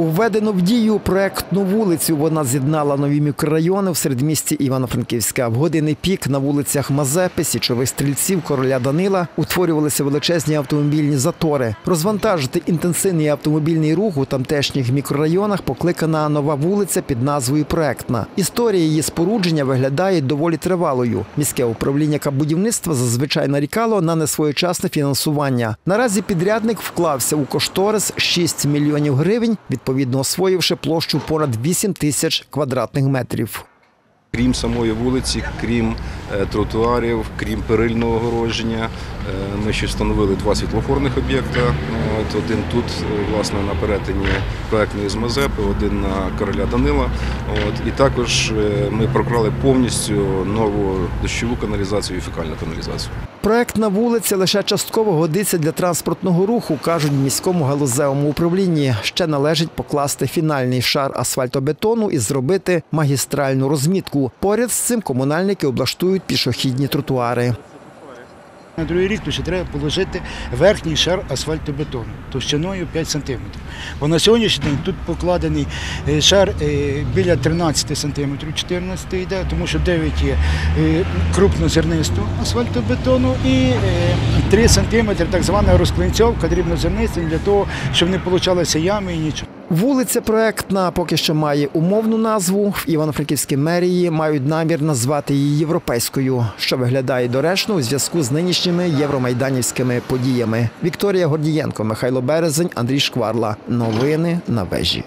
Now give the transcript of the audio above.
Введено в дію проектну вулицю. Вона з'єднала нові мікрорайони в середмісті Івано-Франківська. В години пік на вулицях Мазепи, Січових стрільців, короля Данила утворювалися величезні автомобільні затори. Розвантажити інтенсивний автомобільний рух у тамтешніх мікрорайонах покликана нова вулиця під назвою Проектна. Історія її спорудження виглядає доволі тривалою. Міське управління будівництва зазвичай нарікало на несвоєчасне фінансування. Наразі підрядник вклався у кошторис 6 мільйонів гривень, відповідно освоївши площу понад 8 тисяч квадратних метрів. Крім самої вулиці, крім е, тротуарів, крім перильного огородження, е, ми ще встановили два світлофорних об'єкта. Один тут, е, власне, на перетині проектної з Мазепи, один на короля Данила. І також ми прокрали повністю нову дощову каналізацію і фекальну каналізацію. Проектна вулиця лише частково годиться для транспортного руху, кажуть в міському галузевому управлінні. Ще належить покласти фінальний шар асфальтобетону і зробити магістральну розмітку. Поряд з цим комунальники облаштують пішохідні тротуари. На другий рік то ще треба положити верхній шар асфальтобетону товщиною 5 см. Бо на сьогоднішній день тут покладений е, шар е, біля 13 см, 14 йде, тому що 9 є е, крупнозернистого асфальтобетону і е, 3 см так звана розклинцьовка дрібнозернистим для того, щоб не получалися ями і нічого. Вулиця проектна поки що має умовну назву. В Івано-Франківській мерії мають намір назвати її європейською, що виглядає доречно у зв'язку з нинішніми євромайданівськими подіями. Вікторія Гордієнко, Михайло Березень, Андрій Шкварла. Новини на вежі.